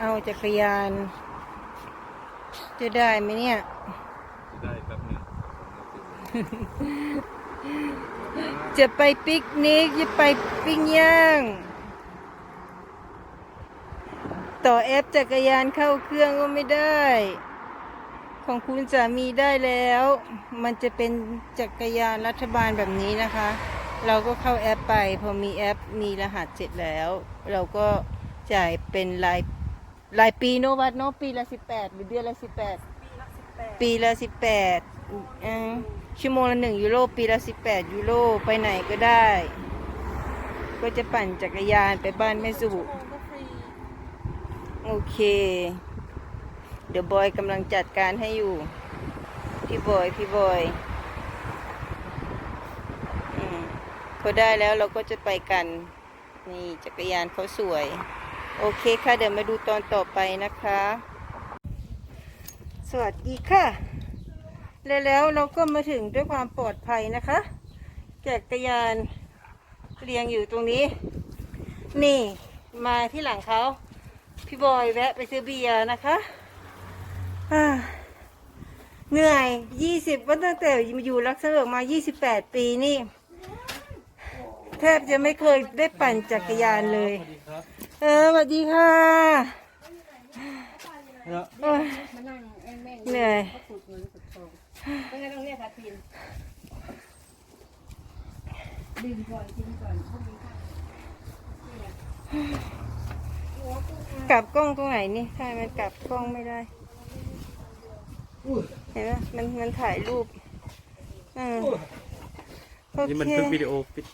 เอาจักรยาน จะได้ไหมเนี่ยได้แป๊บหนึงจะไปปิกนิก จะไปปิ้งย่าง ต่อแอปจักรยานเข้าเครื่องก็ไม่ได้ ของคุณสามีได้แล้ว มันจะเป็นจักรยานรัฐบาลแบบนี้นะคะ เราก็เข้าแอปไป พอมีแอปมีรหัสเสร็จแล้ว เราก็จ่ายเป็นราย รายปีโนวัดเนาะปีละสิบแปดหรือเดือนละสิบแปดปีละสิบแปดชั่วโมงละหนึ่งยูโรปีละสิบแปดยูโรไปไหนก็ได้ ก็จะปั่นจักรยานไปบ้านแม่สุโอเค เดี๋ยวบอยกำลังจัดการให้อยู่ พี่บอยพี่บอยอืมเขาได้แล้วเราก็จะไปกัน นี่จักรยานเขาสวย โอเคค่ะ เดี๋ยวมาดูตอนต่อไปนะคะ สวัสดีค่ะ และแล้วเราก็มาถึงด้วยความปลอดภัยนะคะ แจักรยานเรียงอยู่ตรงนี้ นี่มาที่หลังเขา พี่บอยแวะไปซื้อเบียร์นะคะอ่าเหนื่อยยี่สิบวันตั้งแต่มาอยู่รักเสริมมายี่สิบแปดปีนี่ แทบจะไม่เคยได้ปั่นจักรยานเลย เออสวัสดีค่ะโอ้ยมานั่งแม่งเหนื่อยก็ขุดเงินขุดทองต้องงั้นต้องเรียกทัทีนดื่มก่อนกินก่อนพวกนี้ค่ะกลับกล้องตรงไหนนี่ใช่มันกลับกล้องไม่ได้ เห็นไหมมันมันถ่ายรูปอืมโอนี่มันเค เพิ่งวิดีโอปิด